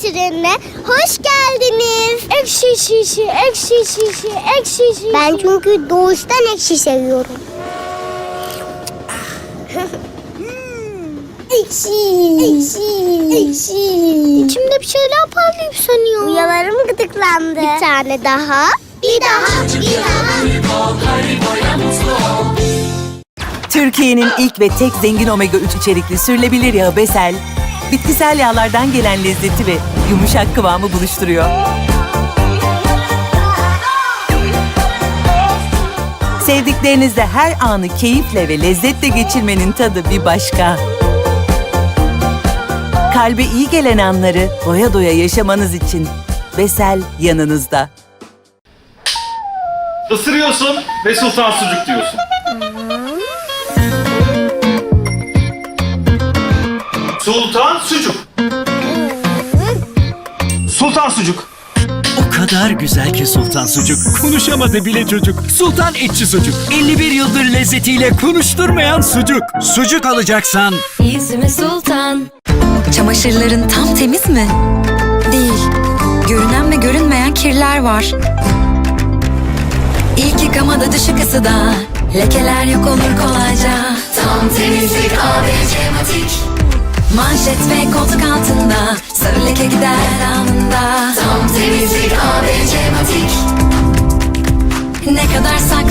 trenine hoş geldiniz. Ekşi şişi, ekşi şişi, ekşi şişi. Ben çünkü doğuştan ekşi seviyorum. ekşi, ekşi, ekşi. İçimde bir şeyler parlayıp sönüyor. Uyalarım gıdıklandı. Bir tane daha. Bir daha, bir daha. Türkiye'nin ilk ve tek zengin omega 3 içerikli sürülebilir yağı Besel, bitkisel yağlardan gelen lezzeti ve yumuşak kıvamı buluşturuyor. Sevdiklerinizle her anı keyifle ve lezzetle geçirmenin tadı bir başka. Kalbe iyi gelen anları doya doya yaşamanız için Besel yanınızda. Isırıyorsun ve sultan sucuk diyorsun. Sultan sucuk. Sultan sucuk. O kadar güzel ki Sultan Sucuk. Konuşamadı bile çocuk. Sultan Etçi Sucuk. 51 yıldır lezzetiyle konuşturmayan sucuk. Sucuk alacaksan İzmi Sultan. Çamaşırların tam temiz mi? Değil. Görünen ve görünmeyen kirler var. İlk yıkamada dışı ısıda. Lekeler yok olur kolayca. Tam temizlik Matik. Manşet ve koltuk altında. Sarı leke gider anında.